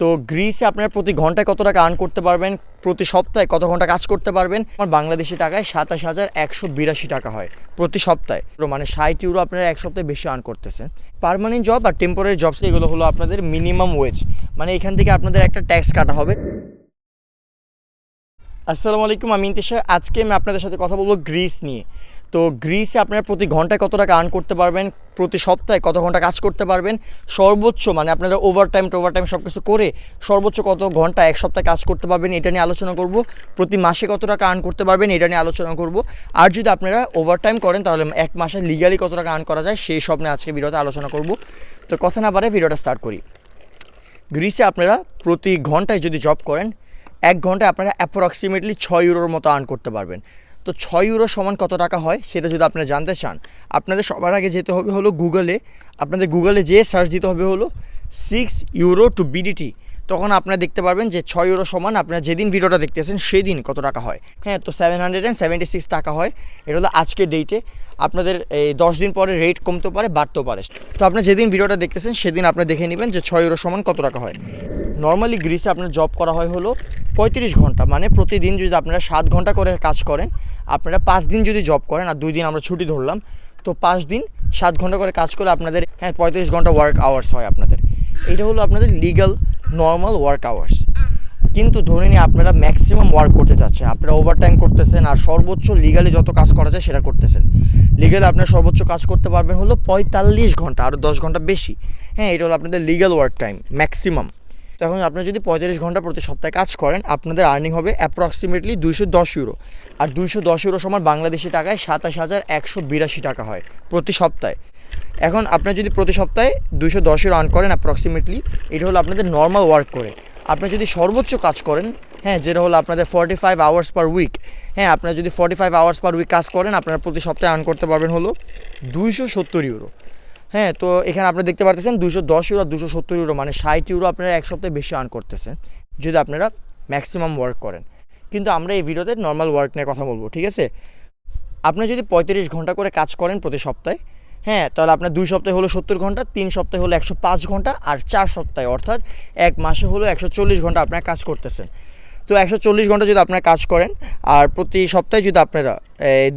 তো গ্রিসে আপনারা প্রতি ঘন্টায় কত টাকা আর্ন করতে পারবেন? প্রতি সপ্তাহে কত ঘণ্টা কাজ করতে পারবেন? আমার বাংলাদেশি টাকায় সাতাশ হাজার একশো বিরাশি টাকা হয় প্রতি সপ্তাহে। মানে ষাট ইউরো আপনারা এক সপ্তাহে বেশি আর্ন করতেছেন। পার্মানেন্ট জব আর টেম্পোরারি জবস এগুলো হলো আপনাদের মিনিমাম ওয়েজ মানে এখান থেকে আপনাদের একটা ট্যাক্স কাটা হবে। আসসালামু আলাইকুম, আমি ইন্তেশার। আজকে আমি আপনাদের সাথে কথা বলব গ্রিস নিয়ে। তো গ্রিসে আপনারা প্রতি ঘন্টায় কত টাকা আর্ন করতে পারবেন? প্রতি সপ্তাহে কত ঘণ্টা কাজ করতে পারবেন? সর্বোচ্চ মানে আপনারা ওভার টাইম টোভার টাইম সব কিছু করে সর্বোচ্চ কত ঘণ্টা এক সপ্তাহে কাজ করতে পারবেন এটা নিয়ে আলোচনা করব। প্রতি মাসে কত টাকা আর্ন করতে পারবেন এটা নিয়ে আলোচনা করব। আর যদি আপনারা ওভার টাইম করেন, তাহলে এক মাসে লিগালি কত টাকা আর্ন করা যায় সেই সব নিয়ে আজকে ভিডিওতে আলোচনা করব। তো কথা না পারে ভিডিওটা স্টার্ট করি। গ্রিসে আপনারা প্রতি ঘন্টায় যদি জব করেন, এক ঘন্টায় আপনারা অ্যাপ্রক্সিমেটলি ছয় ইউরোর মতো আর্ন করতে পারবেন। তো ছয় ইউরো সমান কত টাকা হয় সেটা যদি আপনারা জানতে চান, আপনাদের সবার আগে যেতে হবে হলো গুগলে আপনাদের গুগলে যেয়ে সার্চ দিতে হবে হলো সিক্স ইউরো টু বিডিটি তখন আপনারা দেখতে পারবেন যে ছয় ইউরো সমান আপনারা যেদিন ভিডিওটা দেখতেছেন সেই দিন কত টাকা হয়। হ্যাঁ তো seven hundred and seventy six টাকা হয়। এটা হলো আজকের ডেটে আপনাদের এই দশ দিন পরে রেট কমতে পারে, বাড়তেও পারে। তো আপনার যেদিন ভিডিওটা দেখতেছেন সেদিন আপনি দেখে নেবেন যে ছয় ইউরো সমান কত টাকা হয়। নর্মালি গ্রিসে আপনার জব করা হয় হলো পঁয়ত্রিশ ঘণ্টা মানে প্রতিদিন যদি আপনারা সাত ঘণ্টা করে কাজ করেন, আপনারা পাঁচ দিন যদি জব করেন, আর দুই দিন আমরা ছুটি ধরলাম, তো পাঁচ দিন সাত ঘণ্টা করে কাজ করে আপনাদের হ্যাঁ পঁয়ত্রিশ ঘণ্টা ওয়ার্ক আওয়ার্স হয় আপনাদের। এটা হলো আপনাদের লিগাল নর্মাল ওয়ার্ক আওয়ার্স কিন্তু ধরে নিয়ে আপনারা ম্যাক্সিমাম ওয়ার্ক করতে চাচ্ছেন, আপনারা ওভারটাইম করতেছেন, আর সর্বোচ্চ লিগালি যত কাজ করা যায় সেটা করতেছেন। লিগালি আপনারা সর্বোচ্চ কাজ করতে পারবেন হলো পঁয়তাল্লিশ ঘণ্টা আরও দশ ঘণ্টা বেশি। হ্যাঁ এটা হলো আপনাদের লিগাল ওয়ার্ক টাইম ম্যাক্সিমাম তো এখন আপনারা যদি পঁয়তাল্লিশ ঘণ্টা প্রতি সপ্তাহে কাজ করেন, আপনাদের আর্নিং হবে অ্যাপ্রক্সিমেটলি দুইশো দশ ইউরো আর দুইশো দশ ইউরো সমান বাংলাদেশি টাকায় সাতাশ হাজার একশো বিরাশি টাকা হয় প্রতি সপ্তাহে। এখন আপনার যদি প্রতি সপ্তাহে দুইশো দশ ইউরো আর্ন করেন অ্যাপ্রক্সিমেটলি এটা হলো আপনাদের নর্মাল ওয়ার্ক করে। আপনি যদি সর্বোচ্চ কাজ করেন হ্যাঁ যেটা হলো আপনাদের forty five hours per week হ্যাঁ আপনারা যদি forty five hours per week কাজ করেন, আপনারা প্রতি সপ্তাহে আর্ন করতে পারবেন হলো দুইশো সত্তর ইউরো হ্যাঁ তো এখানে আপনারা দেখতে পারতেছেন দুশো দশ ইউরো দুশো সত্তর ইউরো মানে ষাট ইউরো আপনারা এক সপ্তাহে বেশি আর্ন করতেছেন, যদি আপনারা ম্যাক্সিমাম ওয়ার্ক করেন। কিন্তু আমরা এই ভিডিওতে নর্মাল ওয়ার্ক নিয়ে কথা বলব, ঠিক আছে? আপনি যদি পঁয়ত্রিশ ঘণ্টা করে কাজ করেন প্রতি সপ্তাহে হ্যাঁ তাহলে আপনার দুই সপ্তাহে হলো সত্তর ঘণ্টা, তিন সপ্তাহে হলো একশো পাঁচ ঘণ্টা আর চার সপ্তাহে, অর্থাৎ এক মাসে হলো একশো চল্লিশ ঘণ্টা আপনার কাজ করতেছেন। তো একশো চল্লিশ ঘণ্টা যদি আপনারা কাজ করেন আর প্রতি সপ্তাহে যদি আপনারা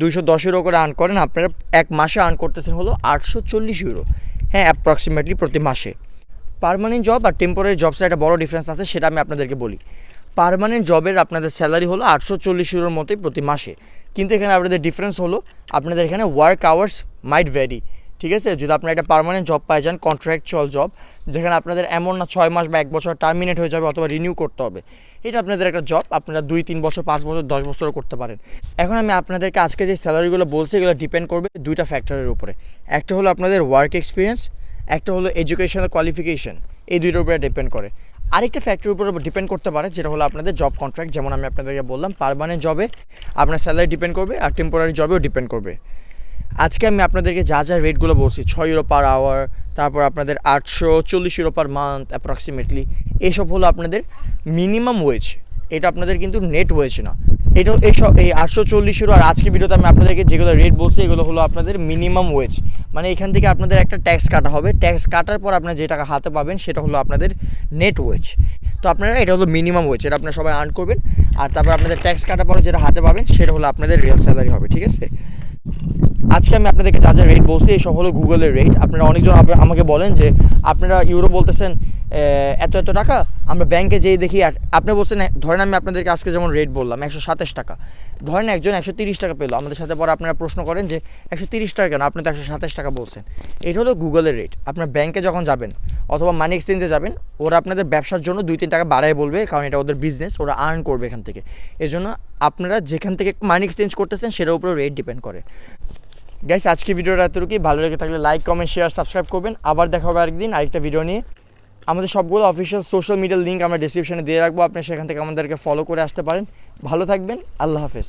দুইশো দশ ইউরো করে আর্ন করেন। আপনারা এক মাসে আর্ন করতেছেন হলো আটশো চল্লিশ ইউরো হ্যাঁ অ্যাপ্রক্সিমেটলি প্রতি মাসে। পারমানেন্ট জব আর টেম্পোরারি জবসের একটা বড় ডিফারেন্স আছে, সেটা আমি আপনাদেরকে বলি। পারমানেন্ট জবের আপনাদের স্যালারি হলো আটশো চল্লিশ ইউরোর মতোই প্রতি মাসে। কিন্তু এখানে আপনাদের ডিফারেন্স হলো, আপনাদের এখানে ওয়ার্ক আওয়ার্স মাইট ভ্যারি ঠিক আছে? যদি আপনারা একটা পার্মানেন্ট জব পাই যান কন্ট্রাকচুয়াল জব যেখানে আপনাদের এমন না ছয় মাস বা এক বছর টার্মিনেট হয়ে যাবে অথবা রিনিউ করতে হবে। এটা আপনাদের একটা জব আপনারা দুই, তিন বছর, পাঁচ বছর, দশ বছরও করতে পারেন। এখন আমি আপনাদেরকে আজকে যে স্যালারিগুলো বলছি, এগুলো ডিপেন্ড করবে দুইটা ফ্যাক্টরের উপরে। একটা হলো আপনাদের ওয়ার্ক এক্সপিরিয়েন্স একটা হলো এডুকেশনাল কোয়ালিফিকেশন এই দুইটার উপরে ডিপেন্ড করে। আরেকটা ফ্যাক্টরির উপরে ডিপেন্ড করতে পারে, যেটা হলো আপনাদের জব কন্ট্রাক্ট যেমন আমি আপনাদেরকে বললাম পারমানেন্ট জবে আপনার স্যালারি ডিপেন্ড করবে আর টেম্পোরারি জবেও ডিপেন্ড করবে। আজকে আমি আপনাদেরকে যা যা রেটগুলো বলছি, ছয় ইউরো পার আওয়ার তারপর আপনাদের আটশো চল্লিশ ইউরো পার মান্থ অ্যাপ্রক্সিমেটলি এইসব হলো আপনাদের মিনিমাম ওয়েজ এটা আপনাদের কিন্তু নেট ওয়েজ না। এটা এইসব এই আটশো চল্লিশ ইউরো আর আজকে ভিডিওতে আমি আপনাদেরকে যেগুলো রেট বলছি, এগুলো হলো আপনাদের মিনিমাম ওয়েজ মানে এখান থেকে আপনাদের একটা ট্যাক্স কাটা হবে। ট্যাক্স কাটার পর আপনার যে টাকা হাতে পাবেন, সেটা হলো আপনাদের নেট ওয়েজ তো আপনারা, এটা হলো মিনিমাম ওয়েজ এটা আপনারা সবাই আর্ন করবেন। আর তারপর আপনাদের ট্যাক্স কাটার পরে যেটা হাতে পাবেন, সেটা হলো আপনাদের রিয়েল স্যালারি হবে, ঠিক আছে? আজকে আমি আপনাদেরকে যা যা রেট বলছি, এই সব হলো গুগলের রেট আপনারা অনেকজন আমাকে বলেন যে, আপনারা ইউরো বলতেছেন এত এত টাকা? আমরা ব্যাংকে যেয়ে দেখি আপনি বলছেন, ধরেন আমি আপনাদেরকে আজকে যেমন রেট বললাম, একশো সাতাশ টাকা। ধরেন একজন একশো তিরিশ টাকা পেল। আমাদের সাথে পরে আপনারা প্রশ্ন করেন যে, একশো তিরিশ টাকা কেন? আপনি তো একশো সাতাশ টাকা বলছেন। এটা হলো গুগলের রেট আপনার ব্যাংকে যখন যাবেন, অথবা মানি এক্সচেঞ্জে যাবেন, ওরা আপনাদের ব্যবসার জন্য দুই, তিন টাকা বাড়ায় বলবে, কারণ এটা ওদের বিজনেস ওরা আর্ন করবে এখান থেকে। এজন্য আপনারা যেখান থেকে মানি এক্সচেঞ্জ করতেছেন, সেটার উপরে রেট ডিপেন্ড করে। গাইস আজকে ভিডিওটা এতটুকুই। ভালো লেগে থাকলে লাইক কমেন্ট শেয়ার সাবস্ক্রাইব করবেন। আবার দেখা হবে আরেকদিন আরেকটা ভিডিও নিয়ে। আমাদের সবগুলো অফিসিয়াল সোশ্যাল মিডিয়ার লিঙ্ক আমরা ডিসক্রিপশানে দিয়ে রাখব। আপনি সেখান থেকে আমাদেরকে ফলো করে আসতে পারেন। ভালো থাকবেন। আল্লাহ হাফেজ।